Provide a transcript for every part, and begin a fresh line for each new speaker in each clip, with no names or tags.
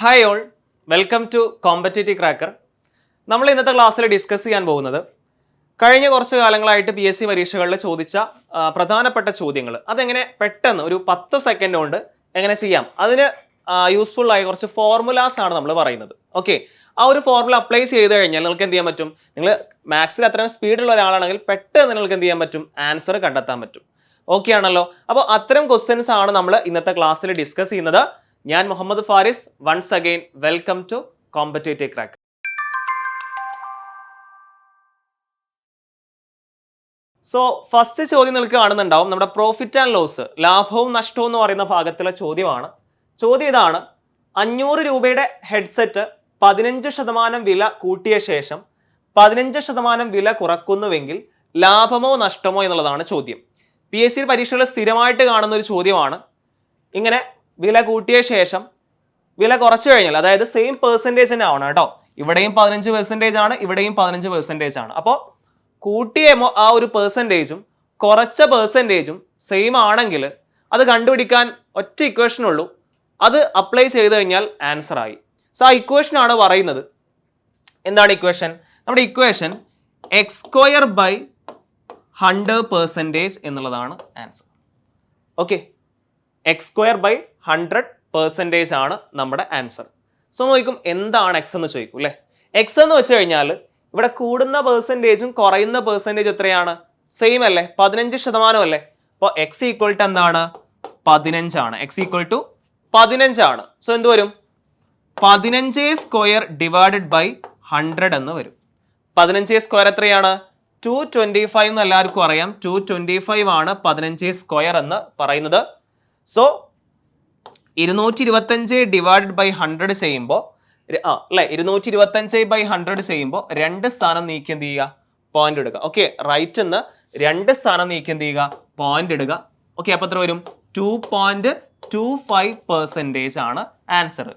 Hi all welcome to competitive cracker നമ്മൾ ഇന്നത്തെ ക്ലാസ്സിൽ ഡിസ്കസ് ചെയ്യാൻ പോകുന്നത് കഴിഞ്ഞ കുറച്ച് കാലങ്ങളായിട്ട് പി എസ് സി പരീക്ഷകളിൽ ചോദിച്ച പ്രധാനപ്പെട്ട ചോദ്യങ്ങൾ. അതെങ്ങനെ പെട്ടെന്ന് ഒരു പത്ത് സെക്കൻഡ് കൊണ്ട് എങ്ങനെ ചെയ്യാം? അതിന് യൂസ്ഫുൾ ആയ കുറച്ച് ഫോർമുലാസ് ആണ് നമ്മൾ പറയുന്നത്. ഓക്കെ ആ ഒരു ഫോർമുല അപ്ലൈ ചെയ്ത് കഴിഞ്ഞാൽ നിങ്ങൾക്ക് എന്ത് ചെയ്യാൻ പറ്റും? നിങ്ങൾ മാത്സിൽ അത്രയും സ്പീഡുള്ള ഒരാളാണെങ്കിൽ പെട്ടെന്ന് നിങ്ങൾക്ക് എന്ത് ചെയ്യാൻ പറ്റും? ആൻസർ കണ്ടെത്താൻ പറ്റും. ഓക്കെ ആണല്ലോ? അപ്പോൾ അത്തരം ക്വസ്റ്റ്യൻസ് ആണ് നമ്മൾ ഇന്നത്തെ ക്ലാസ്സിൽ ഡിസ്കസ് ചെയ്യുന്നത്. ഞാൻ Muhammad Faris. Once again welcome to competitive crack so first ചോദ്യം നിങ്ങൾക്ക് കാണുന്നുണ്ടാവും. നമ്മുടെ പ്രോഫിറ്റ് ആൻഡ് ലോസ് ലാഭവും നഷ്ടവും എന്ന് പറയുന്ന ഭാഗത്തിലെ ചോദ്യമാണ്. ചോദ്യം ഇതാണ്. അഞ്ഞൂറ് രൂപയുടെ ഹെഡ്സെറ്റ് പതിനഞ്ച് ശതമാനം വില കൂട്ടിയ ശേഷം പതിനഞ്ച് ശതമാനം വില കുറക്കുന്നുവെങ്കിൽ ലാഭമോ നഷ്ടമോ എന്നുള്ളതാണ് ചോദ്യം. പി എസ് സി പരീക്ഷകൾ സ്ഥിരമായിട്ട് കാണുന്ന ഒരു ചോദ്യമാണ്. ഇങ്ങനെ വില കൂട്ടിയ ശേഷം വില കുറച്ച് കഴിഞ്ഞാൽ അതായത് സെയിം പെർസെന്റേജ് തന്നെ ആവണം കേട്ടോ. ഇവിടെയും പതിനഞ്ച് പെർസെന്റേജ് ആണ് ഇവിടെയും പതിനഞ്ച് പെർസെന്റേജ് ആണ്. അപ്പോൾ കൂട്ടിയ ആ ഒരു പെർസെന്റേജും കുറച്ച പെർസെന്റേജും സെയിം ആണെങ്കിൽ അത് കണ്ടുപിടിക്കാൻ ഒറ്റ ഇക്വേഷനുള്ളൂ അത് അപ്ലൈ ചെയ്ത് കഴിഞ്ഞാൽ ആൻസർ ആയി. സോ ആ ഇക്വേഷനാണ് പറയുന്നത്. എന്താണ് ഇക്വേഷൻ നമ്മുടെ equation X square by hundred percentage എന്നുള്ളതാണ് answer okay X square by hundred percentage ആണ് നമ്മുടെ ആൻസർ സോ നോക്കും എന്താണ് എക്സ് എന്ന് ചോദിക്കും അല്ലേ എക്സ് എന്ന് വെച്ച് കഴിഞ്ഞാൽ ഇവിടെ കൂടുന്ന പെർസെന്റേജും കുറയുന്ന പെർസെന്റേജ് എത്രയാണ്? സെയിം അല്ലേ? പതിനഞ്ച് ശതമാനം അല്ലേ? അപ്പോൾ എക്സ് ഈക്വൽ ടു എന്താണ്? പതിനഞ്ചാണ് എക്സ് ഈക്വൽ ടു പതിനഞ്ചാണ് സോ എന്ത് വരും? പതിനഞ്ച് സ്ക്വയർ ഡിവൈഡഡ് ബൈ ഹൺഡ്രഡ് എന്ന് വരും. പതിനഞ്ച് സ്ക്വയർ എത്രയാണ്? ടു ട്വന്റി ഫൈവ് എന്ന് എല്ലാവർക്കും അറിയാം. ടു ട്വന്റി ഫൈവ് ആണ് പതിനഞ്ച് സ്ക്വയർ എന്ന് പറയുന്നത്. സോ ഇരുന്നൂറ്റി ഇരുപത്തഞ്ച് ഡിവൈഡഡ് ബൈ ഹൺഡ്രഡ് ചെയ്യുമ്പോൾ ആ അല്ലെ ഇരുന്നൂറ്റി ഇരുപത്തഞ്ച് ബൈ ഹൺഡ്രഡ് ചെയ്യുമ്പോൾ രണ്ട് സ്ഥാനം നീക്കി എന്ത് ചെയ്യുക? പോയിന്റ് എടുക്കുക ഓക്കെ റൈറ്റ് എന്ന് രണ്ട് സ്ഥാനം നീക്കി എന്ത് ചെയ്യുക? പോയിന്റ് ഇടുക. ഓക്കെ അപ്പോൾ എത്ര വരും? Two point two five percentage ആണ് ആൻസർ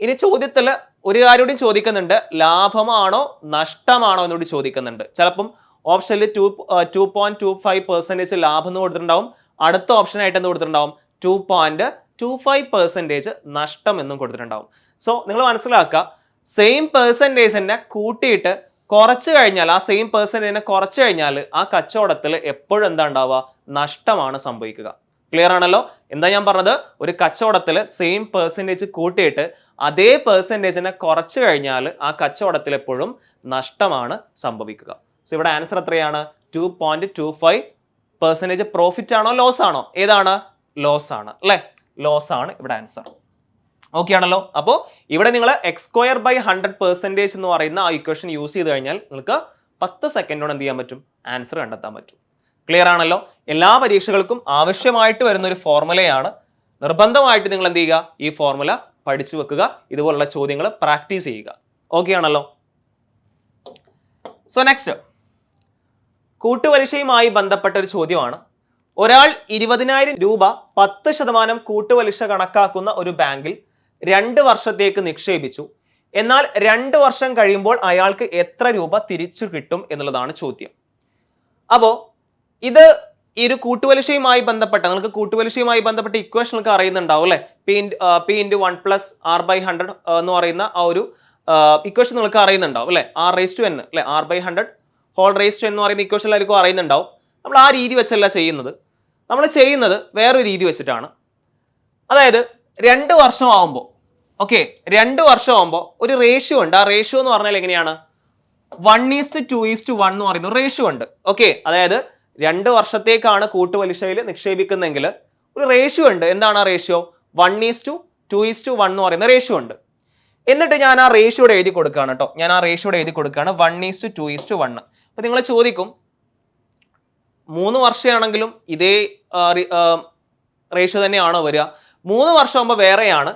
ഇനി ചോദ്യത്തിൽ ഒരു കാര്യം കൂടി ചോദിക്കുന്നുണ്ട്. ലാഭമാണോ നഷ്ടമാണോ എന്നോട് ചോദിക്കുന്നുണ്ട്. ചിലപ്പം ഓപ്ഷനിൽ two two point two five percentage ലാഭം എന്ന് കൊടുത്തിട്ടുണ്ടാവും. അടുത്ത ഓപ്ഷനായിട്ട് എന്ത് കൊടുത്തിട്ടുണ്ടാവും? Two point two five percentage നഷ്ടം എന്നും കൊടുത്തിട്ടുണ്ടാവും. സോ നിങ്ങൾ മനസ്സിലാക്കുക സെയിം പെർസെന്റേജ് തന്നെ കൂട്ടിയിട്ട് കുറച്ച് കഴിഞ്ഞാൽ ആ സെയിം പെർസെന്റേജിനെ കുറച്ച് കഴിഞ്ഞാൽ ആ കച്ചവടത്തിൽ എപ്പോഴും എന്താ ഉണ്ടാവുക? നഷ്ടമാണ് സംഭവിക്കുക. ക്ലിയർ ആണല്ലോ? എന്താ ഞാൻ പറഞ്ഞത്? ഒരു കച്ചവടത്തിൽ സെയിം പെർസെന്റേജ് കൂട്ടിയിട്ട് അതേ പെർസെന്റേജിനെ കുറച്ച് കഴിഞ്ഞാൽ ആ കച്ചവടത്തിൽ എപ്പോഴും നഷ്ടമാണ് സംഭവിക്കുക. സോ ഇവിടെ ആൻസർ എത്രയാണ്? Two point two five percentage profit ആണോ? ലോസ് ആണോ? ഏതാണ്? ലോസ് ആണ്. അല്ലേ? ലോസ് ആണ് ഇവിടെ ആൻസർ ഓക്കെ ആണല്ലോ. അപ്പോൾ ഇവിടെ നിങ്ങൾ X square by hundred percentage എന്ന് പറയുന്ന ആ ഇക്വേഷൻ യൂസ് ചെയ്ത് കഴിഞ്ഞാൽ നിങ്ങൾക്ക് പത്ത് സെക്കൻഡോടെ എന്ത് ചെയ്യാൻ പറ്റും? ആൻസർ കണ്ടെത്താൻ പറ്റും. ക്ലിയർ ആണല്ലോ? എല്ലാ പരീക്ഷകൾക്കും ആവശ്യമായിട്ട് വരുന്ന ഒരു ഫോർമുലയാണ് നിർബന്ധമായിട്ട് നിങ്ങൾ എന്ത് ചെയ്യുക? ഈ ഫോർമുല പഠിച്ചു വെക്കുക. ഇതുപോലുള്ള ചോദ്യങ്ങൾ പ്രാക്ടീസ് ചെയ്യുക. ഓക്കെ ആണല്ലോ? സോ നെക്സ്റ്റ് കൂട്ടുപലിശയുമായി ബന്ധപ്പെട്ട ഒരു ചോദ്യമാണ്. ഒരാൾ ഇരുപതിനായിരം രൂപ പത്ത് ശതമാനം കൂട്ടുപലിശ കണക്കാക്കുന്ന ഒരു ബാങ്കിൽ രണ്ട് വർഷത്തേക്ക് നിക്ഷേപിച്ചു. എന്നാൽ രണ്ട് വർഷം കഴിയുമ്പോൾ അയാൾക്ക് എത്ര രൂപ തിരിച്ചു കിട്ടും എന്നുള്ളതാണ് ചോദ്യം. അപ്പോൾ ഇത് ഈ ഒരു കൂട്ടുപലിശയുമായി ബന്ധപ്പെട്ട നിങ്ങൾക്ക് കൂട്ടുപലിശയുമായി ബന്ധപ്പെട്ട ഇക്വേഷൻ നിങ്ങൾക്ക് അറിയുന്നുണ്ടാവും അല്ലേ? P in P into one plus R by hundred എന്ന് പറയുന്ന ആ ഒരു ഇക്വേഷൻ നിങ്ങൾക്ക് അറിയുന്നുണ്ടാവും അല്ലേ? ആർ റേസ് ടു എൻ അല്ലേ? R by hundred whole raise to എന്ന് പറയുന്ന ഇക്വേഷൻ എല്ലാവർക്കും അറിയുന്നുണ്ടാവും. നമ്മൾ ആ രീതി വെച്ചല്ല ചെയ്യുന്നത്. നമ്മൾ ചെയ്യുന്നത് വേറൊരു രീതി വെച്ചിട്ടാണ്. അതായത് രണ്ട് വർഷം ആവുമ്പോൾ ഓക്കെ രണ്ട് വർഷം ആവുമ്പോൾ ഒരു റേഷ്യോ ഉണ്ട്. ആ റേഷ്യോ എന്ന് പറഞ്ഞാൽ എങ്ങനെയാണ്? One is to two is to one എന്ന് പറയുന്ന റേഷ്യോ ഉണ്ട്. ഓക്കെ അതായത് രണ്ട് വർഷത്തേക്കാണ് കൂട്ടുപലിശയിൽ നിക്ഷേപിക്കുന്നതെങ്കിൽ ഒരു റേഷ്യോ ഉണ്ട്. എന്താണ് ആ ratio one is to two is to one എന്ന് പറയുന്ന റേഷ്യോ ഉണ്ട്. എന്നിട്ട് ഞാൻ ആ റേഷ്യോടെ എഴുതി കൊടുക്കുകയാണ് കേട്ടോ. ഞാൻ ആ റേഷ്യോടെ എഴുതി കൊടുക്കുകയാണ് one is to two is to one അപ്പോൾ നിങ്ങൾ ചോദിക്കും മൂന്ന് വർഷമാണെങ്കിലും ഇതേ റേഷ്യോ തന്നെയാണോ വരിക. മൂന്ന് വർഷമാകുമ്പോൾ വേറെയാണ്.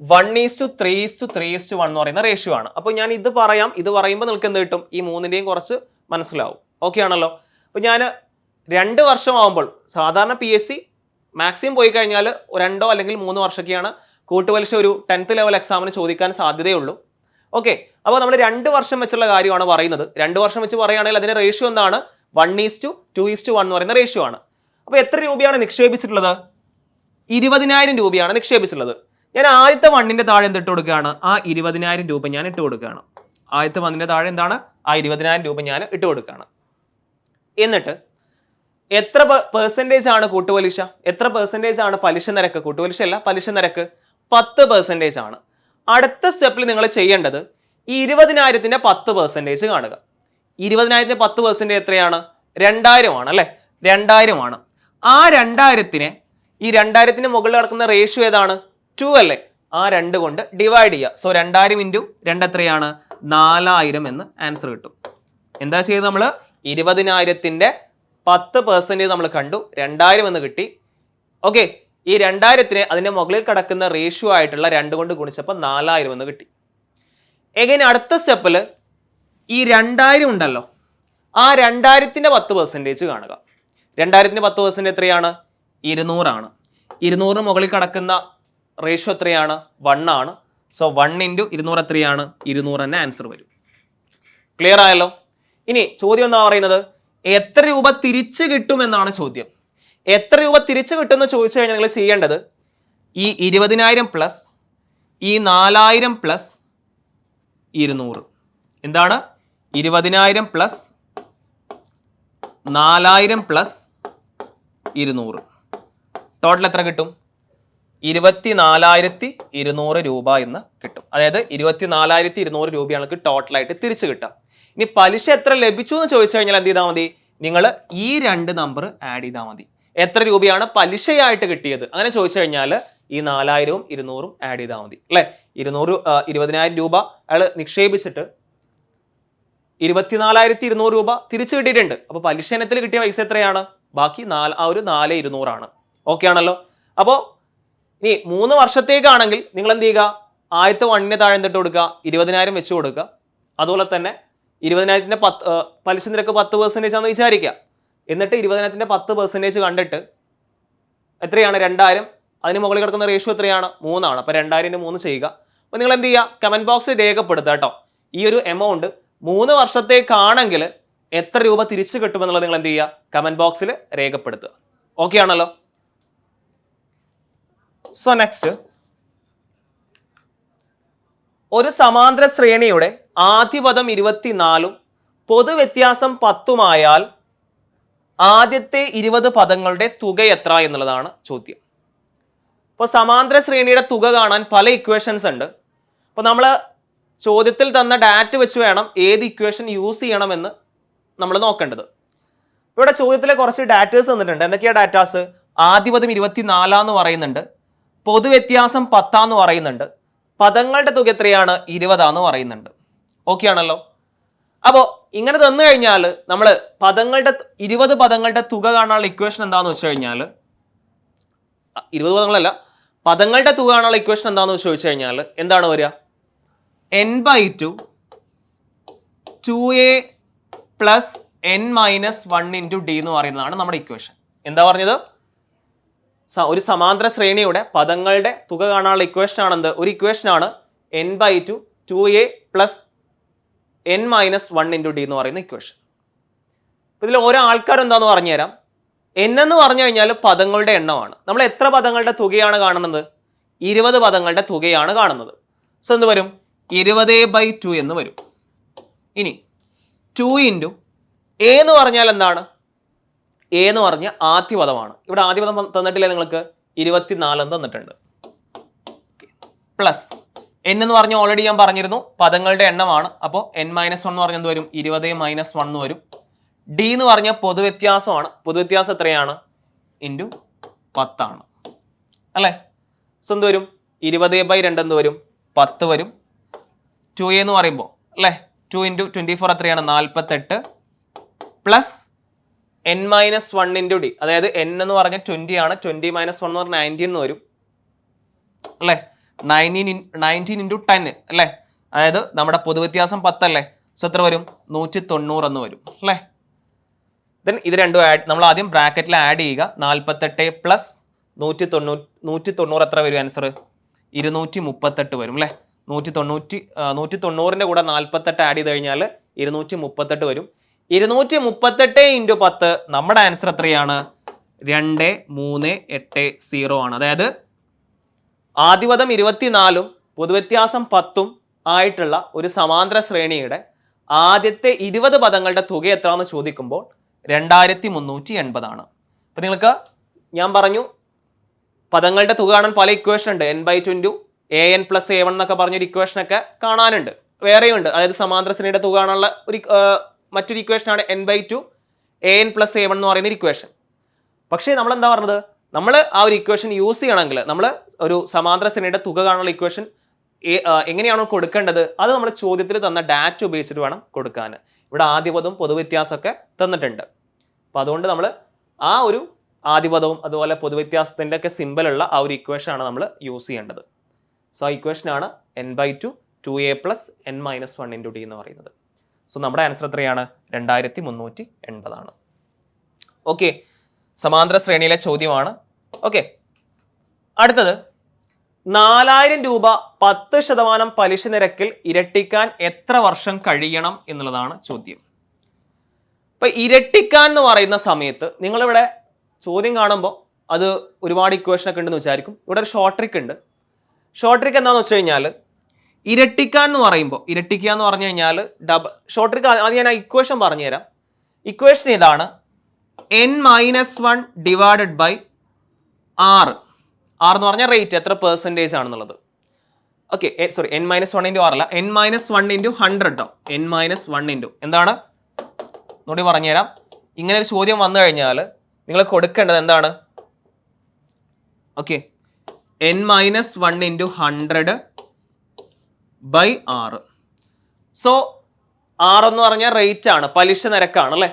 One is to three is to three is to one എന്ന് പറയുന്ന റേഷ്യോ ആണ്. അപ്പോൾ ഞാൻ ഇത് പറയാം. ഇത് പറയുമ്പോൾ നിൽക്കുന്നത് കിട്ടും? ഈ മൂന്നിന്റെയും കുറച്ച് മനസ്സിലാവും. ഓക്കെ ആണല്ലോ? അപ്പോൾ ഞാൻ രണ്ട് വർഷമാകുമ്പോൾ സാധാരണ പി എസ് സി മാക്സിമം പോയി കഴിഞ്ഞാൽ രണ്ടോ അല്ലെങ്കിൽ മൂന്ന് വർഷമൊക്കെയാണ് കൂട്ടുപലിശ ഒരു ടെൻത്ത് ലെവൽ എക്സാമിന് ചോദിക്കാൻ സാധ്യതയുള്ളൂ. ഓക്കെ അപ്പോൾ നമ്മൾ രണ്ട് വർഷം വെച്ചുള്ള കാര്യമാണ് പറയുന്നത്. രണ്ട് വർഷം വെച്ച് പറയുകയാണെങ്കിൽ അതിന്റെ റേഷ്യോ എന്താണ്? One is to two is to one എന്ന് പറയുന്ന റേഷ്യോ ആണ്. അപ്പോൾ എത്ര രൂപയാണ് നിക്ഷേപിച്ചിട്ടുള്ളത്? ഇരുപതിനായിരം രൂപയാണ് നിക്ഷേപിച്ചിട്ടുള്ളത്. ഞാൻ ആദ്യത്തെ വണ്ണിന്റെ താഴെ എന്ത് ഇട്ട് കൊടുക്കുകയാണ്? ആ ഇരുപതിനായിരം രൂപ ഞാൻ ഇട്ട് കൊടുക്കുകയാണ്. ആദ്യത്തെ വണ്ണിന്റെ താഴെ എന്താണ്? ആ ഇരുപതിനായിരം രൂപ ഞാൻ ഇട്ട് കൊടുക്കുകയാണ്. എന്നിട്ട് എത്ര പെർസെന്റേജ് ആണ് കൂട്ടുപലിശ? എത്ര പെർസെന്റേജ് ആണ് പലിശ നിരക്ക്? കൂട്ടുപലിശ അല്ല പലിശ നിരക്ക് പത്ത് പെർസെന്റേജ് ആണ്. അടുത്ത സ്റ്റെപ്പിൽ നിങ്ങൾ ചെയ്യേണ്ടത് ഈ ഇരുപതിനായിരത്തിന്റെ പത്ത് പെർസെന്റേജ് കാണുക. ഇരുപതിനായിരത്തിന്റെ പത്ത് പെർസെന്റ് എത്രയാണ്? രണ്ടായിരമാണ് രണ്ടായിരം ആണ് ആ രണ്ടായിരത്തിനെ ഈ രണ്ടായിരത്തിന് മുകളിൽ കിടക്കുന്ന റേഷ്യോ ഏതാണ്? ടു അല്ലേ? ആ രണ്ട് കൊണ്ട് ഡിവൈഡ് ചെയ്യുക. സോ രണ്ടായിരം ഇന്റു രണ്ട് എത്രയാണ്? നാലായിരം എന്ന് ആൻസർ കിട്ടും. എന്താ ചെയ്ത് നമ്മൾ ഇരുപതിനായിരത്തിന്റെ പത്ത് പെർസെന്റേജ് നമ്മൾ കണ്ടു. രണ്ടായിരം എന്ന് കിട്ടി. ഓക്കെ ഈ രണ്ടായിരത്തിന് അതിന്റെ മുകളിൽ കിടക്കുന്ന റേഷ്യോ ആയിട്ടുള്ള രണ്ട് കൊണ്ട് ഗുണിച്ചപ്പോൾ നാലായിരം എന്ന് കിട്ടി. എങ്ങനെ അടുത്ത സ്റ്റെപ്പിൽ ഈ രണ്ടായിരം ഉണ്ടല്ലോ. ആ രണ്ടായിരത്തിന്റെ പത്ത് പെർസെന്റേജ് കാണുക. രണ്ടായിരത്തിന്റെ പത്ത് പെർസെന്റ് എത്രയാണ്? ഇരുന്നൂറാണ്. ഇരുന്നൂറിന് മുകളിൽ കിടക്കുന്ന റേഷ്യോ എത്രയാണ്? വൺ ആണ്. സോ വൺ ഇന്റു ഇരുന്നൂറ് എത്രയാണ്? ഇരുന്നൂറ് തന്നെ ആൻസർ വരും. ക്ലിയർ ആയല്ലോ? ഇനി ചോദ്യം എന്താ പറയുന്നത്? എത്ര രൂപ തിരിച്ചു കിട്ടുമെന്നാണ് ചോദ്യം. എത്ര രൂപ തിരിച്ചു കിട്ടുമെന്ന് ചോദിച്ചു കഴിഞ്ഞാൽ നിങ്ങൾ ചെയ്യേണ്ടത് ഈ ഇരുപതിനായിരം പ്ലസ് ഈ നാലായിരം പ്ലസ് ഇരുന്നൂറ്. എന്താണ്? ഇരുപതിനായിരം പ്ലസ് നാലായിരം പ്ലസ് ഇരുന്നൂറ്. ടോട്ടൽ എത്ര കിട്ടും? ഇരുപത്തി നാലായിരത്തി ഇരുന്നൂറ് രൂപ എന്ന് കിട്ടും. അതായത് ഇരുപത്തി നാലായിരത്തി ഇരുന്നൂറ് രൂപയാണ് ടോട്ടലായിട്ട് തിരിച്ചു കിട്ടുക. ഇനി പലിശ എത്ര ലഭിച്ചു എന്ന് ചോദിച്ചു കഴിഞ്ഞാൽ എന്ത് ചെയ്താൽ മതി? നിങ്ങൾ ഈ രണ്ട് നമ്പർ ആഡ് ചെയ്താൽ മതി. എത്ര രൂപയാണ് പലിശയായിട്ട് കിട്ടിയത്? അങ്ങനെ ചോദിച്ചു കഴിഞ്ഞാൽ ഈ നാലായിരവും ഇരുന്നൂറും ആഡ് ചെയ്താൽ മതി. അല്ലേ? ഇരുന്നൂറ് ഇരുപതിനായിരം രൂപ അയാൾ നിക്ഷേപിച്ചിട്ട് ഇരുപത്തിനാലായിരത്തി ഇരുന്നൂറ് രൂപ തിരിച്ചു കിട്ടിയിട്ടുണ്ട്. അപ്പോൾ പലിശ ഇനത്തിൽ കിട്ടിയ പൈസ എത്രയാണ്? ബാക്കി നാല് ആ ഒരു നാല് ഇരുന്നൂറാണ്. ഓക്കെ ആണല്ലോ? അപ്പോൾ ഇനി മൂന്ന് വർഷത്തേക്കാണെങ്കിൽ നിങ്ങൾ എന്ത് ചെയ്യുക? ആദ്യത്തെ വണ്ണിന് താഴെ എന്തിട്ട് കൊടുക്കുക? ഇരുപതിനായിരം വെച്ച് കൊടുക്കുക. അതുപോലെ തന്നെ ഇരുപതിനായിരത്തിന്റെ പത്ത് പലിശ നിരക്ക് പത്ത് പെർസെന്റേജ് ആണെന്ന് വിചാരിക്കുക. എന്നിട്ട് ഇരുപതിനായിരത്തിന്റെ പത്ത് പെർസെന്റേജ് കണ്ടിട്ട് എത്രയാണ്? രണ്ടായിരം. അതിന് മുകളിൽ കിടക്കുന്ന റേഷ്യോ എത്രയാണ്? മൂന്നാണ്. അപ്പോൾ രണ്ടായിരം മൂന്ന് ചെയ്യുക. അപ്പോൾ നിങ്ങൾ എന്ത് ചെയ്യുക? കമന്റ് ബോക്സിൽ രേഖപ്പെടുത്തുക കേട്ടോ. ഈ ഒരു എമൗണ്ട് മൂന്ന് വർഷത്തേക്കാണെങ്കിൽ എത്ര രൂപ തിരിച്ചു കിട്ടുമെന്നുള്ളത് നിങ്ങൾ എന്ത് ചെയ്യുക? കമന്റ് ബോക്സിൽ രേഖപ്പെടുത്തുക. ഓക്കെ ആണല്ലോ? സോ നെക്സ്റ്റ് ഒരു സമാന്തര ശ്രേണിയുടെ ആദ്യപദം ഇരുപത്തിനാലും പൊതുവ്യത്യാസം പത്തുമായാൽ ആദ്യത്തെ ഇരുപത് പദങ്ങളുടെ തുക എത്ര എന്നുള്ളതാണ് ചോദ്യം. അപ്പോൾ സമാന്തര ശ്രേണിയുടെ തുക കാണാൻ പല ഇക്വേഷൻസ് ഉണ്ട്. അപ്പോൾ നമ്മൾ ചോദ്യത്തിൽ തന്ന ഡാറ്റ വെച്ച് വേണം ഏത് ഇക്വേഷൻ യൂസ് ചെയ്യണമെന്ന് നമ്മൾ നോക്കേണ്ടത്. ഇവിടെ ചോദ്യത്തിലെ കുറച്ച് ഡാറ്റേഴ്സ് തന്നിട്ടുണ്ട്. എന്തൊക്കെയാ ഡാറ്റാസ് ആദ്യപദം ഇരുപത്തിനാലാന്ന് പറയുന്നുണ്ട്. പൊതുവ്യത്യാസം പത്താന്ന് പറയുന്നുണ്ട്. പദങ്ങളുടെ തുക എത്രയാണ്? ഇരുപതാന്ന് പറയുന്നുണ്ട്. ഓക്കെ ആണല്ലോ? അപ്പോൾ ഇങ്ങനെ തന്നു കഴിഞ്ഞാൽ നമ്മൾ പദങ്ങളുടെ ഇരുപത് പദങ്ങളുടെ തുക കാണാനുള്ള ഇക്വേഷൻ എന്താണെന്ന് വെച്ച് കഴിഞ്ഞാൽ ഇരുപത് പദങ്ങളല്ല. പദങ്ങളുടെ തുക കാണാനുള്ള ഇക്വേഷൻ എന്താണെന്ന് ചോദിച്ചു കഴിഞ്ഞാൽ എന്താണ് വരിക? N by two two a plus n minus one into d എന്ന് പറയുന്നതാണ് നമ്മുടെ ഇക്വേഷൻ എന്താ പറഞ്ഞത്? ഒരു സമാന്തര ശ്രേണിയുടെ പദങ്ങളുടെ തുക കാണാനുള്ള ഇക്വേഷൻ ആണെന്ത്? ഒരു ഇക്വേഷൻ ആണ് n by two two a plus n minus one into d എന്ന് പറയുന്ന ഇക്വേഷൻ ഇതിൽ ഓരോ ആൾക്കാർ എന്താന്ന് പറഞ്ഞുതരാം. എൻ എന്ന് പറഞ്ഞു കഴിഞ്ഞാൽ പദങ്ങളുടെ എണ്ണമാണ്. നമ്മൾ എത്ര പദങ്ങളുടെ തുകയാണ് കാണുന്നത്? ഇരുപത് പദങ്ങളുടെ തുകയാണ് കാണുന്നത്. സോ എന്ത് വരും? ഇരുപത് ബൈ ടു എന്ന് വരും. ഇനി ടു ഇന്റു എ എന്ന് പറഞ്ഞാൽ എന്താണ്? എ എന്ന് പറഞ്ഞ ആദ്യ പദമാണ് ഇവിടെ ആദ്യ പദം തന്നിട്ടില്ലേ നിങ്ങൾക്ക്? ഇരുപത്തിനാലെന്ന് തന്നിട്ടുണ്ട്. പ്ലസ് എൻ എന്ന് പറഞ്ഞ ഓൾറെഡി ഞാൻ പറഞ്ഞിരുന്നു. പദങ്ങളുടെ എണ്ണമാണ്. അപ്പോൾ എൻ മൈനസ് വൺ എന്ന് പറഞ്ഞാൽ എന്ത് വരും? ഇരുപത് മൈനസ് വൺ എന്ന് വരും. ഡി എന്ന് പറഞ്ഞ പൊതുവ്യത്യാസമാണ്. പൊതുവ്യത്യാസം എത്രയാണ്? ഇന്റു പത്താണ്. അല്ലേ? സോ എന്ത് വരും? ഇരുപത് ബൈ രണ്ട് എന്ത് വരും. പത്ത് വരും. ടു എ എന്ന് പറയുമ്പോൾ അല്ലേ? ടു ഇന്റു ട്വന്റി ഫോർ എത്രയാണ് നാൽപ്പത്തെട്ട് plus n minus one into d അതായത് എൻ എന്ന് പറഞ്ഞ ട്വന്റി ആണ്. ട്വന്റി മൈനസ് വൺ എന്ന് പറഞ്ഞാൽ നയന്റീൻ എന്ന് വരും. അല്ലേ? നയന്റീൻ നയന്റീൻ ഇന്റു ടെൻ അല്ലേ? അതായത് നമ്മുടെ പൊതുവ്യത്യാസം പത്തല്ലേ സോ എത്ര വരും? നൂറ്റി തൊണ്ണൂറ് എന്ന് വരും. അല്ലേ? ദെൻ ഇത് രണ്ടും ആഡ് നമ്മൾ ആദ്യം ബ്രാക്കറ്റിൽ ആഡ് ചെയ്യുക. നാൽപ്പത്തെട്ട് പ്ലസ് നൂറ്റി തൊണ്ണൂറ്റി നൂറ്റി തൊണ്ണൂറ് എത്ര വരും? ആൻസർ ഇരുന്നൂറ്റി മുപ്പത്തെട്ട് വരും അല്ലേ? നൂറ്റി തൊണ്ണൂറ്റി നൂറ്റി തൊണ്ണൂറിന്റെ കൂടെ നാൽപ്പത്തെട്ട് ആഡ് ചെയ്ത് കഴിഞ്ഞാൽ ഇരുന്നൂറ്റി മുപ്പത്തെട്ട് വരും. ഇരുന്നൂറ്റി മുപ്പത്തെട്ട് ഇന്റു പത്ത് നമ്മുടെ ആൻസർ എത്രയാണ്? രണ്ട് മൂന്ന് എട്ട് സീറോ ആണ്. അതായത് ആദിപദം ഇരുപത്തിനാലും പൊതുവ്യത്യാസം പത്തും ആയിട്ടുള്ള ഒരു സമാന്തര ശ്രേണിയുടെ ആദ്യത്തെ ഇരുപത് പദങ്ങളുടെ തുക എത്രയാണെന്ന് ചോദിക്കുമ്പോൾ രണ്ടായിരത്തി മുന്നൂറ്റി എൺപതാണ് അപ്പം നിങ്ങൾക്ക് ഞാൻ പറഞ്ഞു പദങ്ങളുടെ തുക കാണാൻ പല ഇക്വേഷൻ ഉണ്ട്. N by ട്വന്റു a n plus a one എന്നൊക്കെ പറഞ്ഞൊരു ഇക്വേഷൻ ഒക്കെ കാണാനുണ്ട്. വേറെയുണ്ട്. അതായത് സമാന്തര ശ്രേണിയുടെ തുക കാണാനുള്ള ഒരു മറ്റൊരു ഇക്വേഷനാണ് n by two a n plus a one എന്ന് പറയുന്ന ഇക്വേഷൻ പക്ഷേ നമ്മൾ എന്താ പറഞ്ഞത്? നമ്മൾ ആ ഒരു ഇക്വേഷൻ യൂസ് ചെയ്യണമെങ്കിൽ നമ്മൾ ഒരു സമാന്തര ശ്രേണിയുടെ തുക കാണാനുള്ള ഇക്വേഷൻ എങ്ങനെയാണോ കൊടുക്കേണ്ടത്? അത് നമ്മൾ ചോദ്യത്തിൽ തന്ന ഡാറ്റ ഉപയോഗിച്ചിട്ട് വേണം കൊടുക്കാൻ. ഇവിടെ ആദ്യപദവും പൊതുവ്യത്യാസമൊക്കെ തന്നിട്ടുണ്ട്. അപ്പോൾ അതുകൊണ്ട് നമ്മൾ ആ ഒരു ആദ്യപദവും അതുപോലെ പൊതുവ്യത്യാസത്തിന്റെ ഒക്കെ സിമ്പിളുള്ള ആ ഒരു ഇക്വേഷനാണ് നമ്മൾ യൂസ് ചെയ്യേണ്ടത്. സോ ആ ഇക്വേഷൻ ആണ് n by two two a plus n minus one into d എന്ന് പറയുന്നത്. സോ നമ്മുടെ ആൻസർ എത്രയാണ്? രണ്ടായിരത്തി മുന്നൂറ്റി എൺപതാണ് ഓക്കെ സമാന്തര ശ്രേണിയിലെ ചോദ്യമാണ്. ഓക്കെ അടുത്തത്. നാലായിരം രൂപ പത്ത് ശതമാനം പലിശ നിരക്കിൽ ഇരട്ടിക്കാൻ എത്ര വർഷം കഴിയണം എന്നുള്ളതാണ് ചോദ്യം. ഇപ്പൊ ഇരട്ടിക്കാൻ എന്ന് പറയുന്ന സമയത്ത് നിങ്ങളിവിടെ ചോദ്യം കാണുമ്പോൾ അത് ഒരുപാട് ഇക്വേഷനൊക്കെ ഉണ്ടെന്ന് വിചാരിക്കും. ഇവിടെ ഒരു ഷോർട്ട് ട്രിക്ക് ഉണ്ട്. ഷോർട്ട് ട്രിക്ക് എന്താണെന്ന് വെച്ച് കഴിഞ്ഞാൽ ഇരട്ടിക്കാൻ എന്ന് പറയുമ്പോൾ ഇരട്ടിക്കുക എന്ന് പറഞ്ഞു കഴിഞ്ഞാൽ ഡബ് ഷോർട്ട് ട്രിക്ക് ആദ്യം ഞാൻ ആ ഇക്വേഷൻ പറഞ്ഞുതരാം. ഇക്വേഷൻ ഇതാണ് n minus one divided by ആറ് ആർ എന്ന് പറഞ്ഞാൽ റേറ്റ് എത്ര പെർസെന്റേജ് ആണെന്നുള്ളത്. Okay sorry n minus one into ആറല്ല n minus one into hundred കേട്ടോ എൻ മൈനസ് വൺ ഇന്റു എന്താണ്? ഒന്നുകൂടി പറഞ്ഞുതരാം. ഇങ്ങനെ ഒരു ചോദ്യം വന്നു കഴിഞ്ഞാൽ നിങ്ങൾ കൊടുക്കേണ്ടത് എന്താണ്? Okay n minus one into hundred by ആറ് സോ ആർ എന്ന് പറഞ്ഞാൽ റേറ്റ് ആണ് പലിശ നിരക്കാണ് അല്ലേ?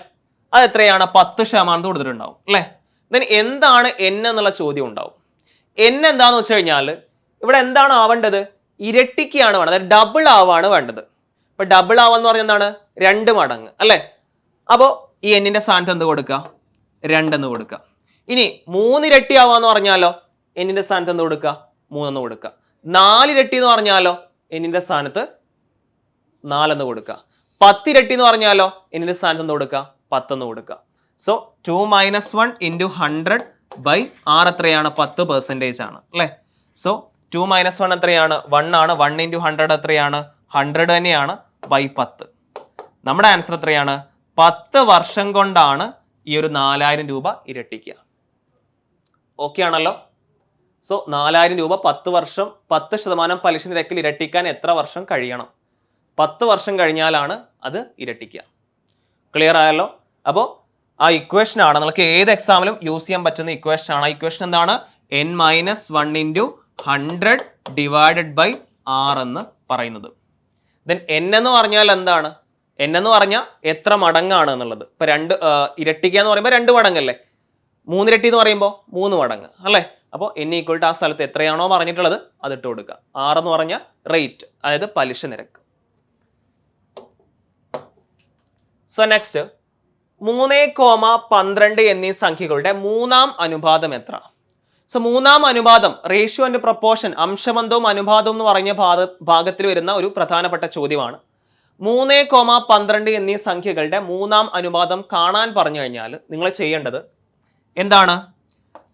അത് എത്രയാണ്? പത്ത് ശതമാനത്ത് കൊടുത്തിട്ടുണ്ടാവും അല്ലേ? ദെൻ എന്താണ് എൻ എന്നുള്ള ചോദ്യം ഉണ്ടാവും. എൻ എന്താന്ന് വെച്ച് കഴിഞ്ഞാൽ ഇവിടെ എന്താണ് ആവേണ്ടത്? ഇരട്ടിക്കാണ് വേണ്ടത് ഡബിൾ ആവാണ് വേണ്ടത്. ഇപ്പം ഡബിൾ ആവാന്ന് പറഞ്ഞാൽ എന്താണ്? രണ്ട് മടങ്ങ് അല്ലേ? അപ്പോൾ ഈ എന്നിന്റെ സ്ഥാനത്ത് എന്ത് കൊടുക്കുക? രണ്ടെന്ന് കൊടുക്കുക. ഇനി മൂന്നിരട്ടി ആവാന്ന് പറഞ്ഞാലോ? എന്നിന്റെ സ്ഥാനത്ത് എന്ത് കൊടുക്കുക മൂന്നെന്ന് കൊടുക്കുക നാലിരട്ടി എന്ന് പറഞ്ഞാലോ? എന്നിന്റെ സ്ഥാനത്ത് നാലെന്ന് കൊടുക്കുക പത്തിരട്ടി എന്ന് പറഞ്ഞാലോ? എന്നിന്റെ സ്ഥാനത്ത് എന്ത് കൊടുക്കുക പത്തെന്ന് കൊടുക്കുക so two minus one into hundred by r എത്രയാണ്? പത്ത് പെർസെന്റേജ് ആണ്. അല്ലേ? സോ ടു മൈനസ് വൺ എത്രയാണ്? വൺ ആണ്. വൺ ഇന്റു ഹൺഡ്രഡ് എത്രയാണ്? ഹൺഡ്രഡ് തന്നെയാണ് ബൈ പത്ത്. നമ്മുടെ ആൻസർ എത്രയാണ്? പത്ത് വർഷം കൊണ്ടാണ് ഈ ഒരു നാലായിരം രൂപ ഇരട്ടിക്കുക. ഓക്കെ ആണല്ലോ? സോ നാലായിരം രൂപ പത്ത് വർഷം പത്ത് ശതമാനം പലിശ നിരക്കിൽ ഇരട്ടിക്കാൻ എത്ര വർഷം കഴിയണം? പത്ത് വർഷം കഴിഞ്ഞാലാണ് അത് ഇരട്ടിക്കുക. ക്ലിയർ ആയല്ലോ? അപ്പോൾ ആ ഇക്വേഷൻ ആണ്. നിങ്ങൾക്ക് ഏത് എക്സാമിലും യൂസ് ചെയ്യാൻ പറ്റുന്ന ഇക്വേഷൻ ആണ്. ആ ഇക്വേഷൻ എന്താണ്? N minus one into hundred divided by r എന്ന് പറയുന്നത്. ദെൻ എൻ എന്ന് പറഞ്ഞാൽ എന്താണ്? എൻ എന്ന് പറഞ്ഞാൽ എത്ര മടങ്ങാണ് എന്നുള്ളത്. ഇപ്പം രണ്ട് ഇരട്ടിക്കുക എന്ന് പറയുമ്പോൾ രണ്ട് മടങ്ങല്ലേ? മൂന്നിരട്ടി എന്ന് പറയുമ്പോൾ മൂന്ന് മടങ്ങ് അല്ലേ? അപ്പോൾ എൻ ഈക്വൽ ടു ആ സ്ഥലത്ത് എത്രയാണോ പറഞ്ഞിട്ടുള്ളത് അത് ഇട്ട് കൊടുക്കുക. ആർ എന്ന് പറഞ്ഞാൽ റേറ്റ് അതായത് പലിശ നിരക്ക്. സോ നെക്സ്റ്റ് മൂന്ന് കോമ പന്ത്രണ്ട് എന്നീ സംഖ്യകളുടെ മൂന്നാം അനുപാതം എത്ര? സോ മൂന്നാം അനുപാതം റേഷ്യോ ആൻഡ് പ്രപ്പോർഷൻ അംശബന്ധവും അനുപാതവും എന്ന് പറഞ്ഞ ഭാഗ ഭാഗത്തിൽ വരുന്ന ഒരു പ്രധാനപ്പെട്ട ചോദ്യമാണ്. മൂന്ന് കോമ പന്ത്രണ്ട് എന്നീ സംഖ്യകളുടെ മൂന്നാം അനുപാതം കാണാൻ പറഞ്ഞു കഴിഞ്ഞാൽ നിങ്ങൾ ചെയ്യേണ്ടത് എന്താണ്?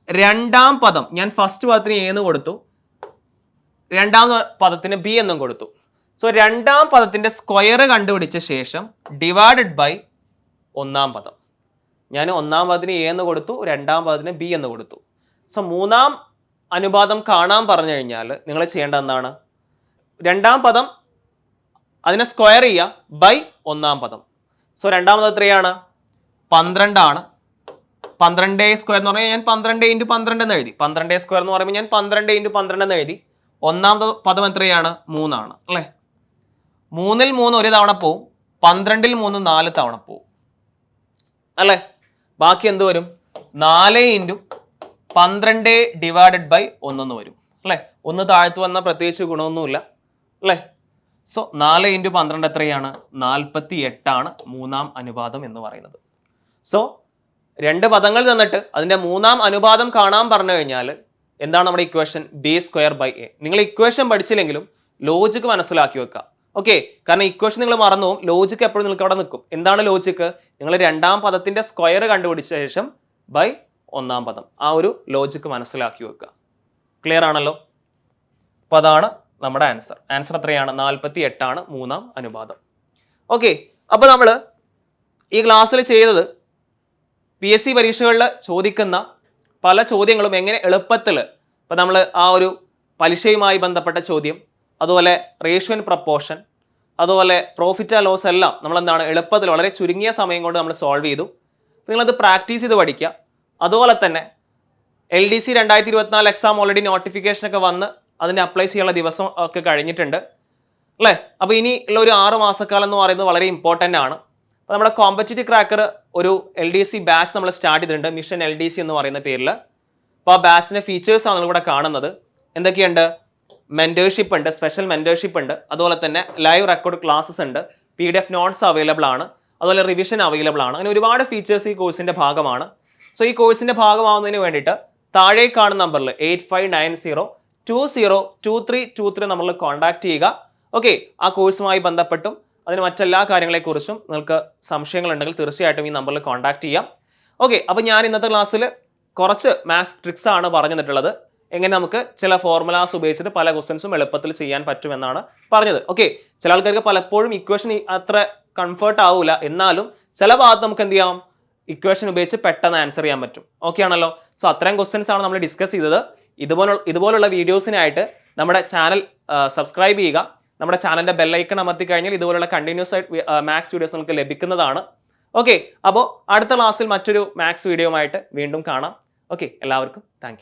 രണ്ടാം പദം ഞാൻ ഫസ്റ്റ് പദത്തിന് എ എന്ന് കൊടുത്തു. രണ്ടാം പദത്തിന് ബി എന്നും കൊടുത്തു. സോ രണ്ടാം പദത്തിന്റെ സ്ക്വയർ കണ്ടുപിടിച്ച ശേഷം ഡിവൈഡഡ് ബൈ ഒന്നാം പദം. ഞാൻ ഒന്നാം പദത്തിന് എ എന്ന് കൊടുത്തു രണ്ടാം പദത്തിന് ബി എന്ന് കൊടുത്തു. സോ മൂന്നാം അനുപാതം കാണാൻ പറഞ്ഞു കഴിഞ്ഞാൽ നിങ്ങൾ ചെയ്യേണ്ട എന്താണ്? രണ്ടാം പദം അതിനെ സ്ക്വയർ ചെയ്യുക ബൈ ഒന്നാം പദം. സോ രണ്ടാം പദം എത്രയാണ്? പന്ത്രണ്ടാണ്. പന്ത്രണ്ട് സ്ക്വയർ എന്ന് പറഞ്ഞാൽ ഞാൻ പന്ത്രണ്ട് ഇന്റു പന്ത്രണ്ട് എന്ന് എഴുതി. പന്ത്രണ്ട് സ്ക്വയർ എന്ന് പറയുമ്പോൾ ഞാൻ പന്ത്രണ്ട് ഇന്റു പന്ത്രണ്ട് എന്ന് എഴുതി. ഒന്നാമത് പദം എത്രയാണ്? മൂന്നാണ്. അല്ലേ? മൂന്നിൽ മൂന്ന് ഒരു തവണ പോവും. പന്ത്രണ്ടിൽ മൂന്ന് നാല് തവണ പോവും. അല്ലേ? ബാക്കി എന്ത് വരും? നാല് ഇന്റു പന്ത്രണ്ട് ഡിവൈഡഡ് ബൈ ഒന്നെന്ന് വരും. അല്ലേ? ഒന്ന് താഴ്ത്തു വന്ന പ്രത്യേകിച്ച് ഗുണമൊന്നുമില്ല. അല്ലേ? സോ നാല് ഇന്റു പന്ത്രണ്ട് എത്രയാണ്? നാൽപ്പത്തി എട്ടാണ് മൂന്നാം അനുപാതം എന്ന് പറയുന്നത്. സോ രണ്ട് പദങ്ങൾ തന്നിട്ട് അതിന്റെ മൂന്നാം അനുപാതം കാണാൻ പറഞ്ഞു കഴിഞ്ഞാൽ എന്താണ് നമ്മുടെ equation b square by a നിങ്ങൾ ഇക്വേഷൻ പഠിച്ചില്ലെങ്കിലും ലോജിക്ക് മനസ്സിലാക്കി വെക്കുക. ഓക്കെ കാരണം ഇക്വേഷൻ നിങ്ങൾ മറന്നു പോകും. ലോജിക്ക് എപ്പോഴും നിങ്ങൾക്ക് അവിടെ നിൽക്കും. എന്താണ് ലോജിക്ക് നിങ്ങൾ രണ്ടാം പദത്തിന്റെ സ്ക്വയർ കണ്ടുപിടിച്ച ശേഷം ബൈ ഒന്നാം പദം. ആ ഒരു ലോജിക്ക് മനസ്സിലാക്കി വെക്കുക. ക്ലിയർ ആണല്ലോ? അപ്പോൾ അതാണ് നമ്മുടെ ആൻസർ ആൻസർ എത്രയാണ്? നാൽപ്പത്തി എട്ടാണ് മൂന്നാം അനുപാതം. ഓക്കെ അപ്പോൾ നമ്മൾ ഈ ക്ലാസ്സിൽ ചെയ്തത് പി എസ് സി പരീക്ഷകളിൽ ചോദിക്കുന്ന പല ചോദ്യങ്ങളും എങ്ങനെ എളുപ്പത്തിൽ ഇപ്പം നമ്മൾ ആ ഒരു പലിശയുമായി ബന്ധപ്പെട്ട ചോദ്യം അതുപോലെ റേഷ്യോ പ്രപ്പോർഷൻ അതുപോലെ പ്രോഫിറ്റ് ആൻഡ് ലോസ് എല്ലാം നമ്മൾ എന്താണ് എളുപ്പത്തിൽ വളരെ ചുരുങ്ങിയ സമയം കൊണ്ട് നമ്മൾ സോൾവ് ചെയ്തു. നിങ്ങളത് പ്രാക്ടീസ് ചെയ്ത് പഠിക്കുക. അതുപോലെ തന്നെ എൽ ഡി സി രണ്ടായിരത്തി ഇരുപത്തിനാല് എക്സാം ഓൾറെഡി നോട്ടിഫിക്കേഷനൊക്കെ വന്ന് അതിന് അപ്ലൈ ചെയ്യാനുള്ള ദിവസം ഒക്കെ കഴിഞ്ഞിട്ടുണ്ട്. അല്ലേ? അപ്പോൾ ഇനി ഉള്ള ഒരു ആറ് മാസക്കാലം എന്ന് പറയുന്നത് വളരെ ഇമ്പോർട്ടന്റ് ആണ്. അപ്പോൾ നമ്മുടെ കോമ്പറ്റേറ്റീവ് ക്രാക്കർ ഒരു എൽ ഡി സി ബാച്ച് നമ്മൾ സ്റ്റാർട്ട് ചെയ്തിട്ടുണ്ട്. മിഷൻ എൽ ഡി സി എന്ന് പറയുന്ന പേരിൽ. അപ്പോൾ ആ ബാച്ചിന്റെ ഫീച്ചേഴ്സാണ് ഇവിടെ കാണുന്നത്. എന്തൊക്കെയുണ്ട്? മെന്റേഴ്ഷിപ്പ് ഉണ്ട് സ്പെഷ്യൽ മെന്റേഴ്ഷിപ്പ് ഉണ്ട്. അതുപോലെ തന്നെ ലൈവ് റെക്കോർഡ് ക്ലാസ്സസ് ഉണ്ട്. P D F notes available ആണ്. അതുപോലെ റിവിഷൻ അവൈലബിൾ ആണ്. അങ്ങനെ ഒരുപാട് ഫീച്ചേഴ്സ് ഈ കോഴ്സിന്റെ ഭാഗമാണ്. സോ ഈ കോഴ്സിന്റെ ഭാഗമാവുന്നതിന് വേണ്ടിയിട്ട് താഴെ കാണുന്ന നമ്പറിൽ eight five nine zero two zero two three two three നമ്മൾ കോൺടാക്ട് ചെയ്യുക. ഓക്കെ ആ കോഴ്സുമായി ബന്ധപ്പെട്ടും അതിന് മറ്റെല്ലാ കാര്യങ്ങളെക്കുറിച്ചും നിങ്ങൾക്ക് സംശയങ്ങളുണ്ടെങ്കിൽ തീർച്ചയായിട്ടും ഈ നമ്പറിൽ കോൺടാക്ട് ചെയ്യാം. ഓക്കെ അപ്പോൾ ഞാൻ ഇന്നത്തെ ക്ലാസ്സിൽ കുറച്ച് മാത്സ് ട്രിക്സ് ആണ് പറഞ്ഞു എങ്ങനെ നമുക്ക് ചില ഫോർമുലാസ് ഉപയോഗിച്ചിട്ട് പല ക്വസ്റ്റ്യൻസും എളുപ്പത്തിൽ ചെയ്യാൻ പറ്റുമെന്നാണ് പറഞ്ഞത്. ഓക്കെ ചില ആൾക്കാർക്ക് പലപ്പോഴും ഇക്വേഷൻ അത്ര കംഫർട്ട് ആവില്ല എന്നാലും ചില ഭാഗത്ത് നമുക്ക് എന്ത് ചെയ്യാം? ഇക്വേഷൻ ഉപയോഗിച്ച് പെട്ടെന്ന് ആൻസർ ചെയ്യാൻ പറ്റും. ഓക്കെ ആണല്ലോ? സോ അത്രയും ക്വസ്റ്റ്യൻസ് ആണ് നമ്മൾ ഡിസ്കസ് ചെയ്തത്. ഇതുപോലുള്ള ഇതുപോലുള്ള വീഡിയോസിനായിട്ട് നമ്മുടെ ചാനൽ സബ്സ്ക്രൈബ് ചെയ്യുക. നമ്മുടെ ചാനലിന്റെ ബെല്ലൈക്കൺ അമർത്തി കഴിഞ്ഞാൽ ഇതുപോലുള്ള കണ്ടിന്യൂസ് ആയിട്ട് മാത്സ് വീഡിയോസ് നമുക്ക് ലഭിക്കുന്നതാണ്. ഓക്കെ അപ്പോൾ അടുത്ത ക്ലാസ്സിൽ മറ്റൊരു മാത്സ് വീഡിയോയുമായിട്ട് വീണ്ടും കാണാം. ഓക്കെ എല്ലാവർക്കും താങ്ക്